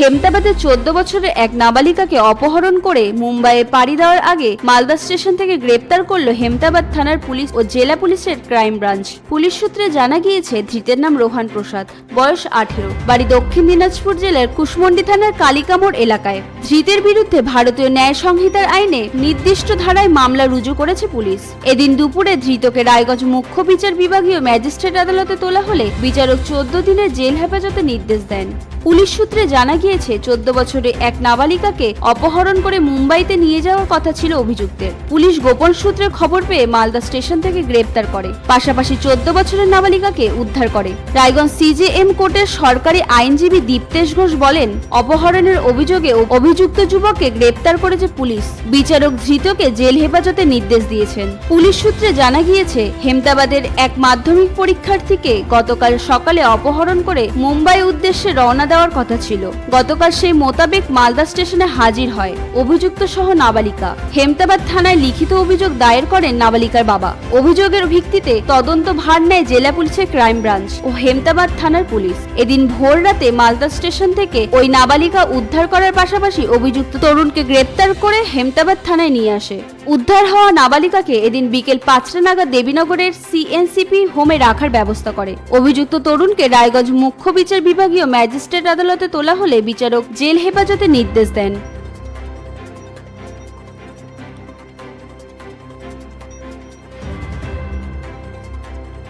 হেমতাবাদে চোদ্দ বছরের এক নাবালিকাকে অপহরণ করে মুম্বাইয়ে পাড়ি দেওয়ার আগে মালদা স্টেশন থেকে গ্রেপ্তার করল হেমতাবাদ থানার পুলিশ ও জেলা পুলিশের ক্রাইম ব্রাঞ্চ। পুলিশ সূত্রে জানা গিয়েছে, ধৃতের নাম রোহান প্রসাদ, বয়স আঠেরো, বাড়ি দক্ষিণ দিনাজপুর জেলার কুশমন্ডি থানার কালিকামোড় এলাকায়। ধৃতের বিরুদ্ধে ভারতীয় ন্যায় সংহিতার আইনে নির্দিষ্ট ধারায় মামলা রুজু করেছে পুলিশ। এদিন দুপুরে ধৃতকে রায়গঞ্জ মুখ্য বিচার বিভাগীয় ম্যাজিস্ট্রেট আদালতে তোলা হলে বিচারক চোদ্দ দিনের জেল হেফাজতে নির্দেশ দেন। পুলিশ সূত্রে জানা গিয়েছে, চোদ্দ বছরে এক নাবালিকাকে অপহরণ করে মুম্বাইতে নিয়ে যাওয়ার কথা ছিল অভিযুক্তের। পুলিশ গোপন সূত্রে খবর পেয়ে মালদা স্টেশন থেকে গ্রেপ্তার করে। পাশাপাশি চোদ্দ বছরের নাবালিকাকে উদ্ধার করে। রায়গঞ্জ সিজেএম কোর্টের সরকারি আইনজীবী দীপ্তেশ ঘোষ বলেন, অপহরণের অভিযোগে অভিযুক্ত যুবককে গ্রেপ্তার করেছে পুলিশ। বিচারক ধৃতকে জেল হেফাজতে নির্দেশ দিয়েছেন। পুলিশ সূত্রে জানা গিয়েছে হেমদাবাদের এক মাধ্যমিক পরীক্ষার্থীকে গতকাল সকালে অপহরণ করে মুম্বাই উদ্দেশ্যে রওনা দেওয়ার কথা ছিল। গতকাল সেই মোতাবেক মালদা স্টেশনে হাজির হয়। অভিযুক্ত সহ নাবালিকা। হেমতাবাদ থানায় লিখিত অভিযোগ দায়ের করেন নাবালিকার বাবা। অভিযোগের ভিত্তিতে তদন্ত ভার নেয় জেলা পুলিশের ক্রাইম ব্রাঞ্চ ও হেমতাবাদ থানার পুলিশ। এদিন ভোর রাতে মালদা স্টেশন থেকে ওই নাবালিকা উদ্ধার করার পাশাপাশি অভিযুক্ত তরুণকে গ্রেপ্তার করে হেমতাবাদ থানায় নিয়ে আসে। উদ্ধার হওয়া নাবালিকাকে এদিন বিকেল পাঁচটা নাগাদ দেবীনগরের সিএনসিপি হোমে রাখার ব্যবস্থা করে। অভিযুক্ত তরুণকে রায়গঞ্জ মুখ্য বিচার বিভাগীয় ম্যাজিস্ট্রেট আদালতে তোলা হলে বিচারক জেল হেফাজতে নির্দেশ দেন।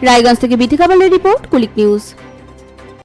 রায়গঞ্জ থেকে বিথি রিপোর্ট কুলিক নিউজ।